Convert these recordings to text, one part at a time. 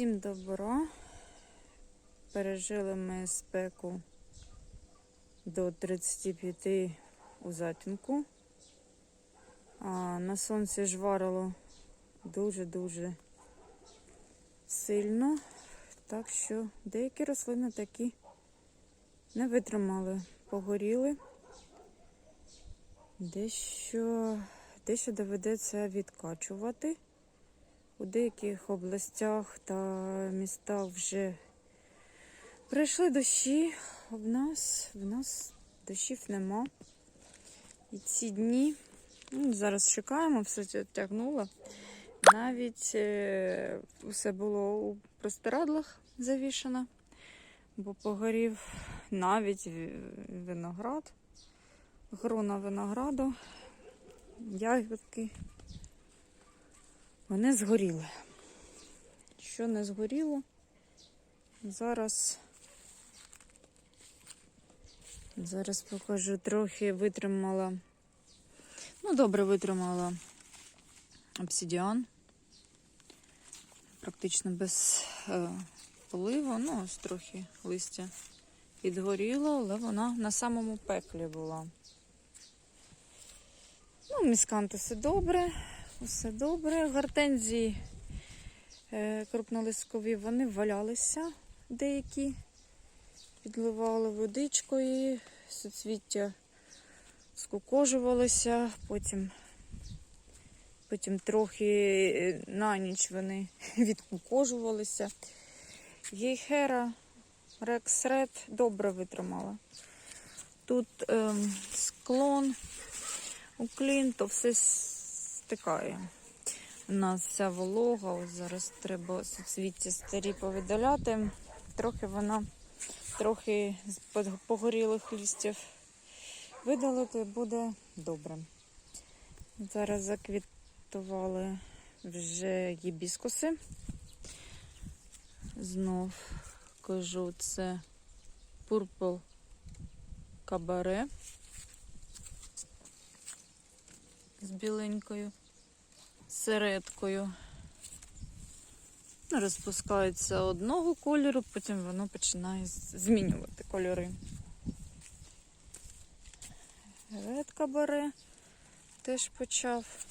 Всім добро. Пережили ми спеку до 35 у затінку. А на сонці жварило дуже-дуже сильно. Так що деякі рослини такі не витримали, погоріли. Дещо, дещо доведеться відкачувати. У деяких областях та містах вже прийшли дощі, в нас, в нас дощів нема. І ці дні, ну, зараз чекаємо, все тягнуло. Навіть е, усе було у простирадлах завішано, бо погорів навіть ві- виноград, грона винограду, ягодки. Вони згоріли. Що не згоріло, зараз, зараз покажу, трохи витримала, ну, добре витримала обсидіан. Практично без е, поливу, ну, ось трохи листя підгоріло, але вона на самому пеклі була. Ну, міскантуси добре. Все добре. Гортензії е, крупнолисткові, вони валялися деякі, підливали водичкою, суцвіття скукожувалося, потім, потім трохи е, на ніч вони відкукожувалися. Гейхера, рексред добре витримала. Тут ем, склон, уклін, то все стикає. У нас вся волога, ось зараз треба суцвіття старі повидаляти. Трохи вона, трохи з погорілих листів видалити буде добре. Зараз заквітували вже гібіскуси. Знов кажу, це Purple Cabaret з біленькою середкою. Ну, Розпускається одного кольору, потім воно починає змінювати кольори. Ред Cabaret теж почав.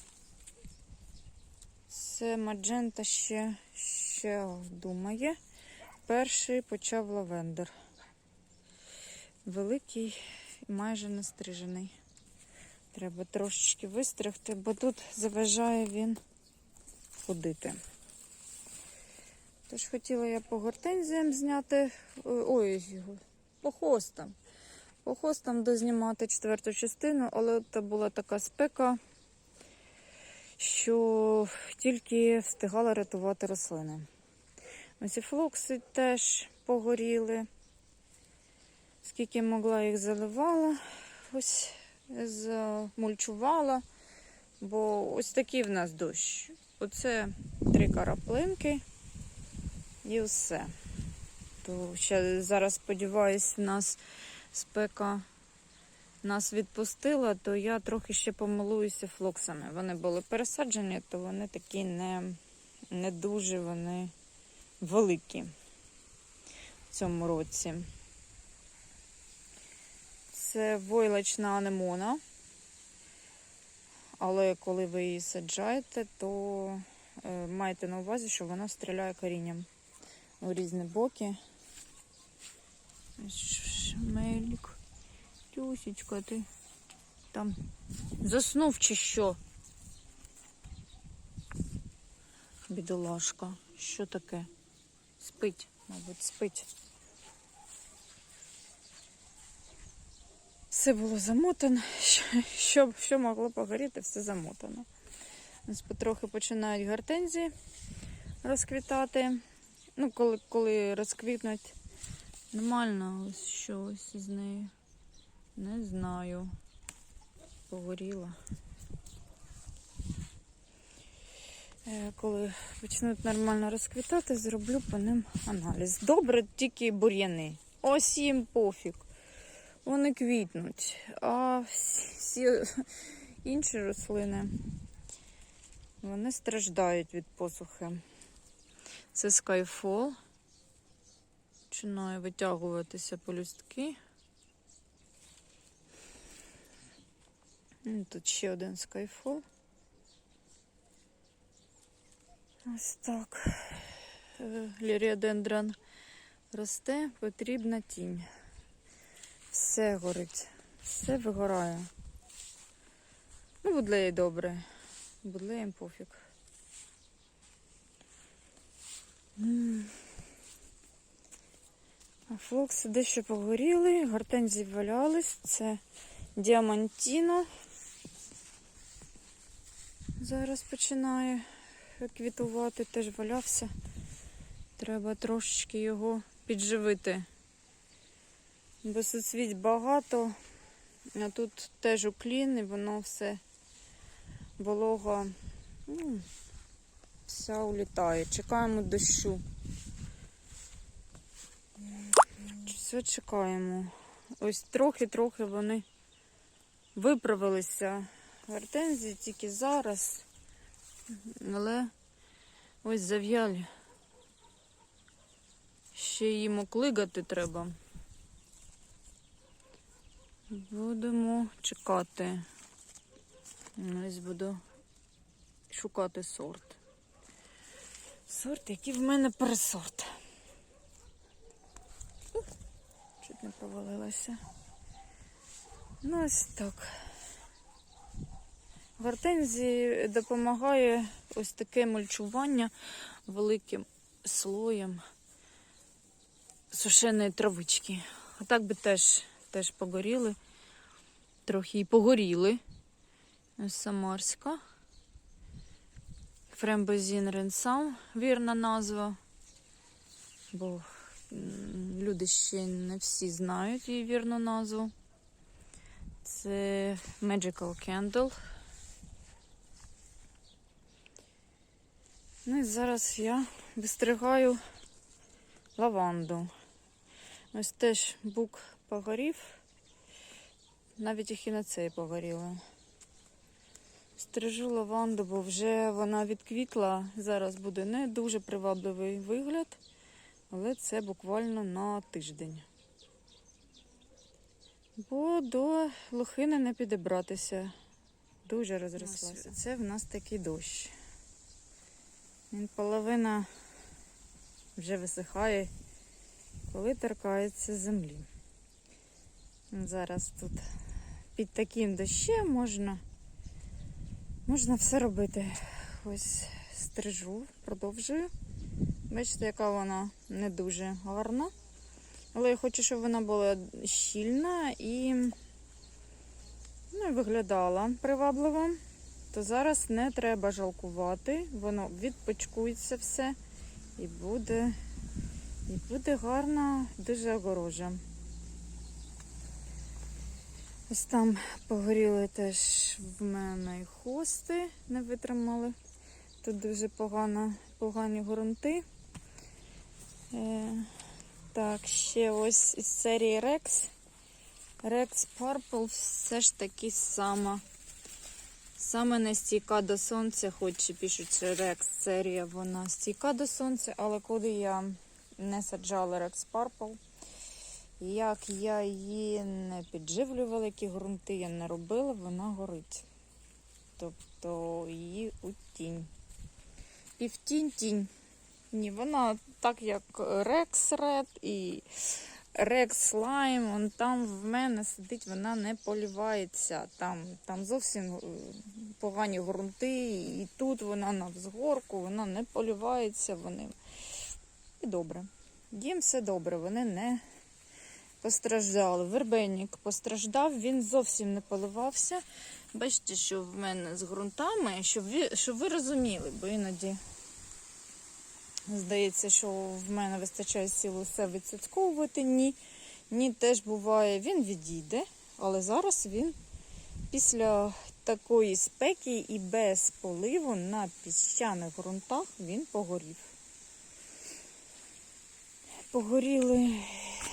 Це Маджента ще, ще думає. Перший почав лавендер. Великий і майже не стрижений. Треба трошечки вистригти, бо тут заважає він ходити. Тож хотіла я по гортензіям зняти. Ой, по хостам. По хостам дознімати четверту частину, але це була така спека, що тільки встигала рятувати рослини. Ось і флокси теж погоріли. Скільки могла їх заливала. Ось замульчувала, бо ось такий в нас дощ. Оце три караплинки і все. То ще зараз, сподіваюсь, в нас спека нас відпустила, то я трохи ще помилуюся флоксами. Вони були пересаджені, то вони такі не, не дуже вони великі в цьому році. Це войлочна анемона. Але коли ви її саджаєте, то е, майте на увазі, що вона стріляє корінням у різні боки. Шмелік. Тюсечка, ти там заснув чи що? Бідолашка. Що таке? Спить, мабуть, спить. Все було замотано. Що, що, могло погоріти, все замотано. Ось потрохи починають гортензії розквітати. Ну, коли, коли розквітнуть нормально, ось що ось із нею. Не знаю. Погоріла. Е, Коли почнуть нормально розквітати, зроблю по ним аналіз. Добре, тільки бур'яни. Ось їм пофіг вони квітнуть. А всі інші рослини вони страждають від посухи. Це Skyfall. Починає витягуватися полюстки. Тут ще один Skyfall. Ось так. Е, Ліріодендрон росте, потрібна тінь. Все горить, все вигорає. Ну, будлеї добре. Будлеєм пофіг. А флокси дещо погоріли, гортензії валялись. Це діамантіно. Зараз починає квітувати, теж валявся. Треба трошечки його підживити. Бо соцвіть багато, а тут теж уклін, і воно все волога ну, вся улітає. Чекаємо дощу. Все чекаємо. Ось трохи-трохи вони виправилися. Гортензії тільки зараз. Але ось зав'ялі. Ще їм оклигати треба. Будемо чекати. Ось буду шукати сорт. Сорт, який в мене пересорт. Чуть не провалилася. Ну, ось так. Гортензії допомагає ось таке мульчування великим слоєм сушеної травички. А так би теж, теж погоріли. Трохи і погоріли. Ось Самарська. Фрембозін Ренсам, вірна назва. Бо люди ще не всі знають її вірну назву. Це Magical Candle. Ну і зараз я вистригаю лаванду. Ось теж бук погорів. Навіть і хіноцеї погоріли. Стрижу лаванду, бо вже вона відквітла. Зараз буде не дуже привабливий вигляд, але це буквально на тиждень. Бо до лохини не підібратися. Дуже розрослася. Це в нас такий дощ. Він половина вже висихає, коли торкається землі. Зараз тут під таким дощем можна, можна все робити. Ось стрижу, продовжую. Бачите, яка вона не дуже гарна. Але я хочу, щоб вона була щільна і, ну, виглядала привабливо. То зараз не треба жалкувати, воно відпочкується все і буде, і буде гарна, дуже огорожа. Ось там погоріли теж в мене і хости, не витримали. Тут дуже погано, погані ґрунти. Е, так, ще ось із серії Rex. Rex Purple все ж таки сама. Саме не стійка до сонця, хоч і пишуть, що Rex серія вона стійка до сонця, але коли я не саджала Rex Purple, як я її не підживлювала, які ґрунти я не робила, вона горить. Тобто її у тінь. І в тінь тінь. Ні, вона так як Rex Red і Rex Slime, он там в мене сидить, вона не полівається. Там, там зовсім е, погані ґрунти, і тут вона на взгорку, вона не полівається, вони і добре. Їм все добре, вони не постраждали. Вербенник постраждав, він зовсім не поливався. Бачите, що в мене з ґрунтами, щоб ви, щоб ви розуміли, бо іноді здається, що в мене вистачає сил все відсадковувати. Ні. Ні, теж буває, він відійде, але зараз він після такої спеки і без поливу на піщаних ґрунтах він погорів. Погоріли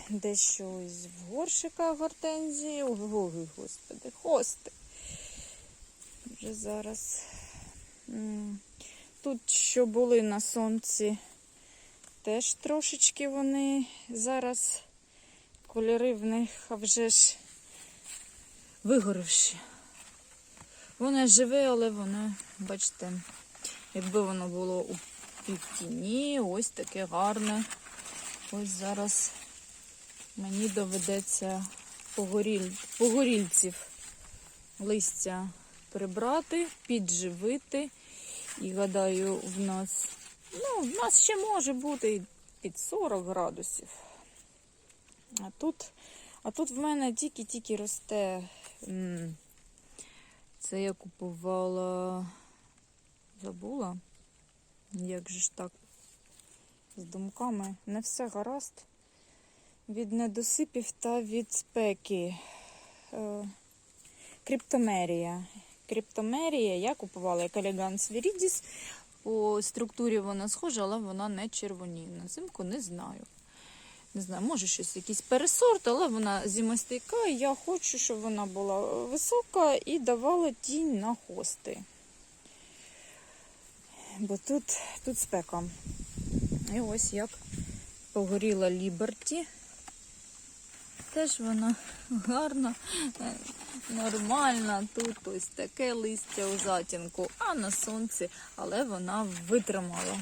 дещо ось в горшиках гортензії. Ой, господи, хости. Вже зараз. Тут, що були на сонці, теж трошечки вони зараз кольори в них а вже ж вигорівші. Воно живе, але воно, бачите, якби воно було у півтіні, ось таке гарне. Ось зараз мені доведеться погоріль... погорільців листя прибрати, підживити. І гадаю, в нас, ну, в нас ще може бути під 40 градусів. А тут, а тут в мене тільки-тільки росте. Це я купувала, забула. Як же ж так? З думками. Не все гаразд. Від недосипів та від спеки. Е, Криптомерія. Криптомерія я купувала як Elegance Viridis. По структурі вона схожа, але вона не червоніє. На зимку не знаю. Не знаю, може щось якийсь пересорт, але вона зимостійка. І я хочу, щоб вона була висока і давала тінь на хости. Бо тут, тут спека. І ось як погоріла Ліберті. Теж вона гарна, е, нормальна. Тут ось таке листя у затінку, а на сонці, але вона витримала.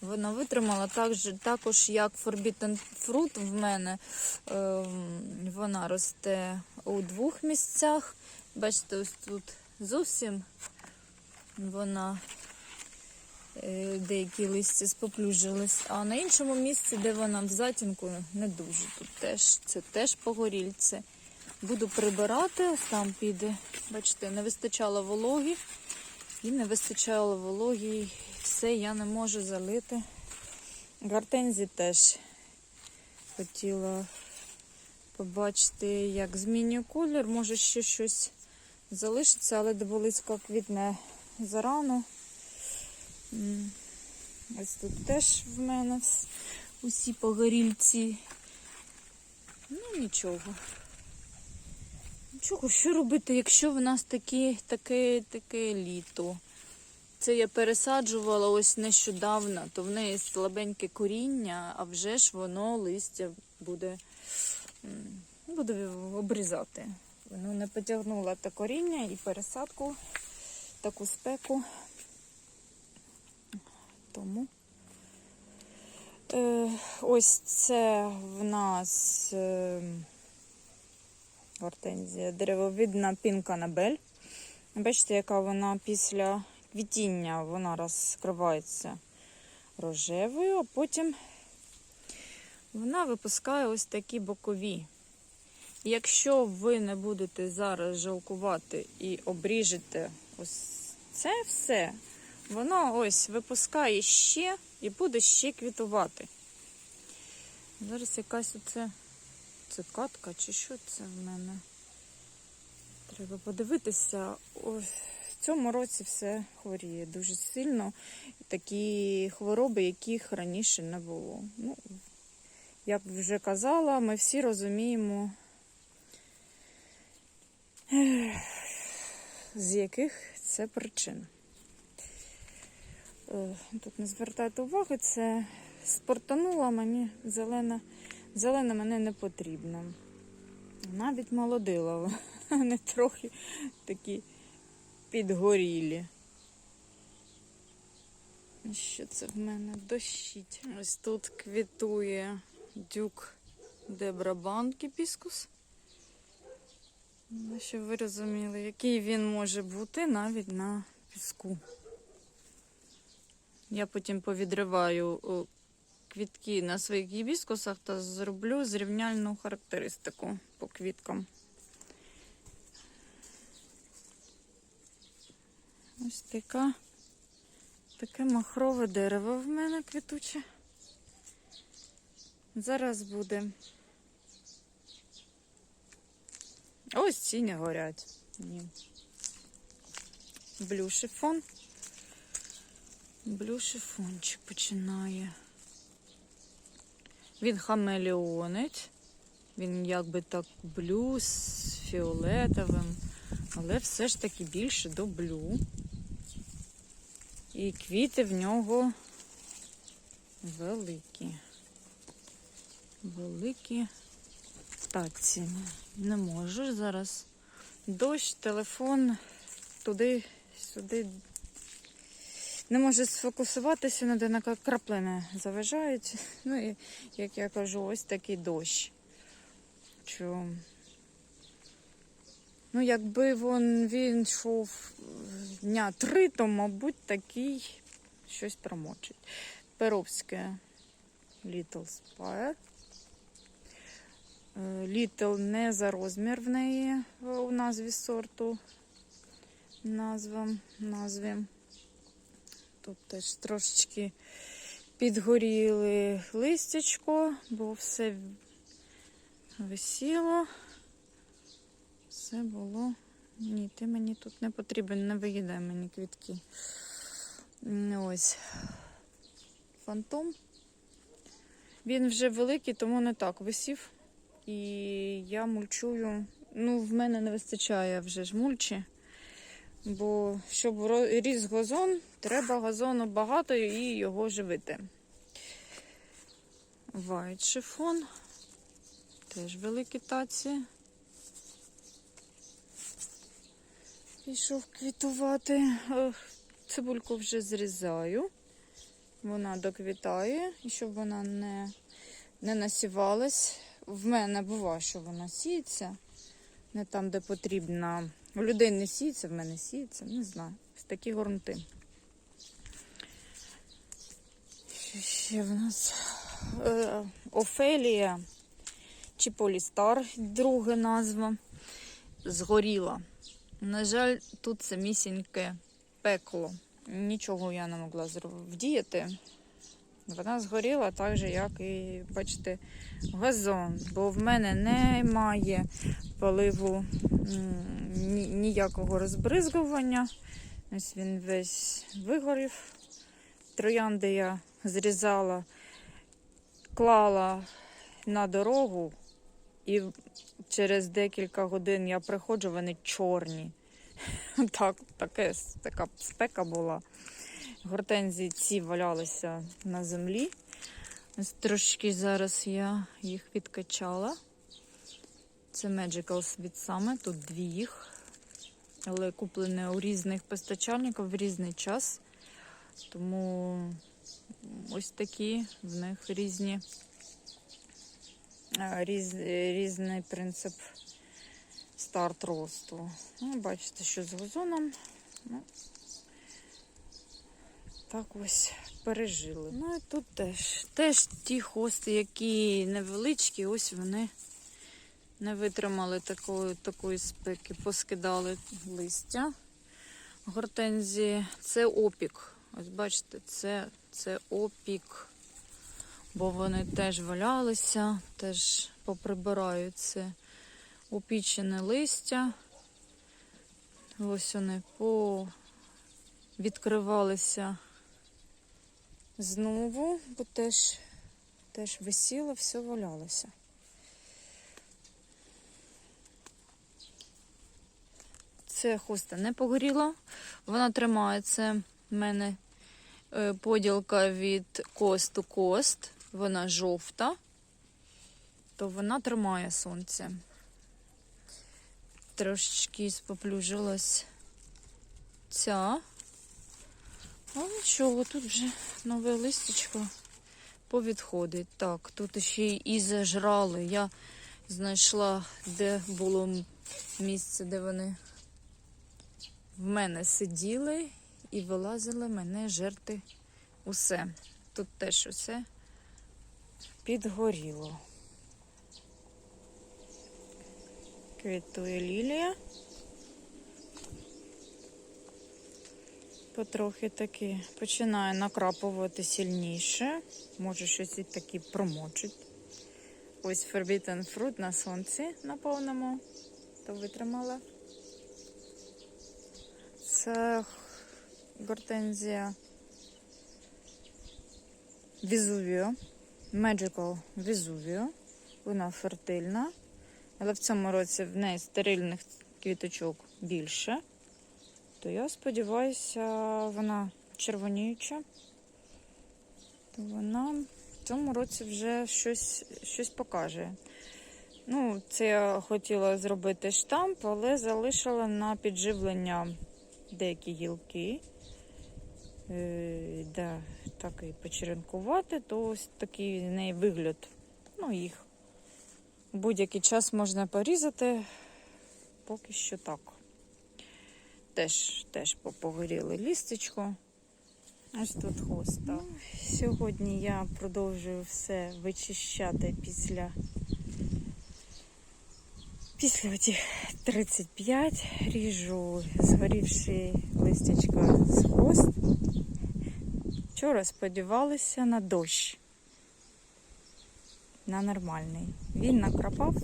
Вона витримала так також, як Forbidden Fruit в мене. Ем, вона росте у двох місцях. Бачите, ось тут зовсім вона деякі листя споплюжились, а на іншому місці, де вона в затінку, не дуже. Тут теж це теж погорільце. Буду прибирати, ось там піде. Бачите, не вистачало вологи. І не вистачало вологи. і Все я не можу залити. Гортензі теж хотіла побачити, як змінює колір. Може ще щось залишиться, але доболицька квітне зарано. Ось тут теж в мене усі погорільці. Ну, нічого. Нічого, що робити, якщо в нас таке, таке, таке літо? Це я пересаджувала ось нещодавно, то в неї слабеньке коріння, а вже ж воно листя буде, буде обрізати. Воно не потягнуло те коріння і пересадку, таку спеку. Тому е, ось це в нас е, гортензія деревовидна пінка набель. Бачите, яка вона після квітіння вона розкривається рожевою, а потім вона випускає ось такі бокові. Якщо ви не будете зараз жалкувати і обріжете ось це все, воно ось випускає ще і буде ще квітувати. Зараз якась оце цикатка чи що це в мене? Треба подивитися. Ось в цьому році все хворіє дуже сильно. Такі хвороби, яких раніше не було. Ну, як вже казала, ми всі розуміємо, з яких це причин. Е, Тут не звертайте уваги, це спортанула мені зелена. Зелена мене не потрібна. Навіть молодила. Вони трохи такі підгорілі. Що це в мене дощить? Ось тут квітує дюк Дебрабан Кіпіскус. Ну, Щоб ви розуміли, який він може бути навіть на піску. Я потім повідриваю квітки на своїх гібіскусах та зроблю зрівняльну характеристику по квіткам. Ось така, таке махрове дерево в мене квітуче. Зараз буде. Ось ці не горять. Ні. Блюшифон. Блюшифончик починає. Він хамелеонить. Він якби так блю з фіолетовим, але все ж таки більше до блю. І квіти в нього великі. Великі таці. Не можу зараз. Дощ, телефон туди, сюди. Не може сфокусуватися, на краплини заважають. Ну і, як я кажу, ось такий дощ. Що... Ну, якби він, він йшов дня три, то, мабуть, такий щось промочить. Перовське Little Spire. Е, Little не за розмір в неї е, у назві сорту. Назва, назві. Тут теж трошечки підгоріли листячко, бо все висіло. Все було. Ні, ти мені тут не потрібен, не виїдай мені квітки. Ось. Фантом. Він вже великий, тому не так висів. І я мульчую. Ну, в мене не вистачає вже ж мульчі. Бо щоб ріс газон, треба газону багато і його живити. Вайт шифон. Теж великі таці. Пішов квітувати. Цибульку вже зрізаю. Вона доквітає, і щоб вона не, не насівалась. В мене буває, що вона сіється. Не там, де потрібно. У людей не сіється, в мене сіється, не знаю. Такі горнти. Що ще в нас? Е, Офелія чи Полістар, друга назва. Згоріла. На жаль, тут самісіньке пекло. Нічого я не могла вдіяти. Вона згоріла так же, як і, бачите, газон. Бо в мене немає поливу ніякого розбризгування. Ось він весь вигорів. Троянди я зрізала, клала на дорогу, і через декілька годин я приходжу, вони чорні. Так, таке, така спека була. Гортензії ці валялися на землі. Ось трошки зараз я їх відкачала. Це Magicals від саме, тут дві їх. Але куплені у різних постачальників в різний час. Тому ось такі в них різні, е, різ, різний принцип старт росту. Ну, бачите, що з газоном. Ну, так ось пережили. Ну і тут теж. Теж ті хости, які невеличкі, ось вони не витримали такої, такої спеки, поскидали листя. Гортензії. Це опік. Ось бачите, це, це опік. Бо вони теж валялися, теж поприбирають це опічене листя. Ось вони по відкривалися знову, бо теж, теж висіло, все валялося. Це хуста не погоріла. Вона тримається. У мене е, поділка від кост до кост. Вона жовта, то вона тримає сонце. Трошечки споплюжилась ця. А нічого, тут вже нове листячко повідходить. Так, тут ще і зажрали. Я знайшла, де було місце, де вони в мене сиділи і вилазили мене жерти усе. Тут теж усе підгоріло. Квітує лілія. Потрохи таки починає накрапувати сильніше. Може щось і таки промочить. Ось Forbidden Fruit на сонці на повному. То витримала. Це гортензія Візувіо. Magical Vesuvio. Вона фертильна. Але в цьому році в неї стерильних квіточок більше. То я сподіваюся, вона червоніюча. то вона в цьому році вже щось, щось покаже. Ну, це я хотіла зробити штамп, але залишила на підживлення деякі гілки. Е, да, так і почеренкувати, то ось такий в неї вигляд. Ну, їх будь-який час можна порізати. Поки що так. Теж, теж погоріли лістечко. Ось тут хвоста. Ну, сьогодні я продовжую все вичищати після після отих 35 ріжу згорівши листячко з хвост. Вчора сподівалися на дощ. На нормальний. Він накрапав.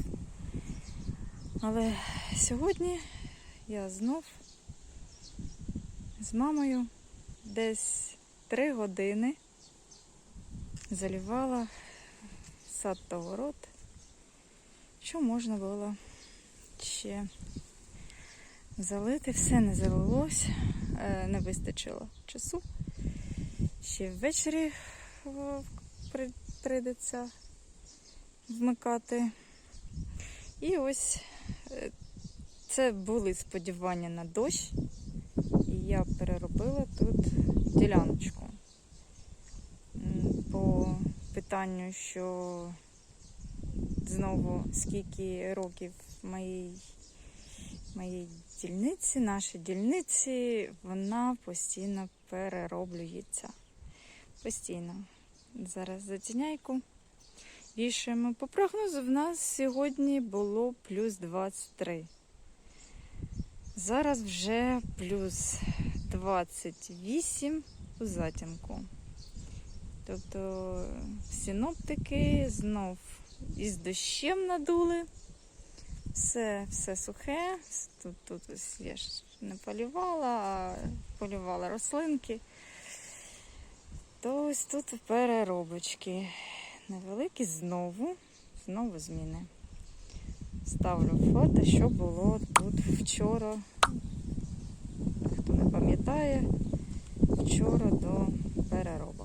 Але сьогодні я знов з мамою десь три години залівала сад та город, що можна було ще залити. Все не залилось, е, не вистачило часу. Ще ввечері прийдеться вмикати. І ось е, це були сподівання на дощ. Я переробила тут діляночку. По питанню, що знову скільки років моїй, моїй дільниці, нашій дільниці, вона постійно перероблюється. Постійно. Зараз затіняйку. Вішаємо. По прогнозу в нас сьогодні було плюс 23. Зараз вже плюс 28 у затінку. Тобто синоптики знов із дощем надули. Все, все сухе. Тут, тут ось я ж не полювала, а полювала рослинки. То ось тут переробочки. Невеликі знову, знову зміни. Ставлю фото, що було тут вчора. Хто не пам'ятає, вчора до переробок.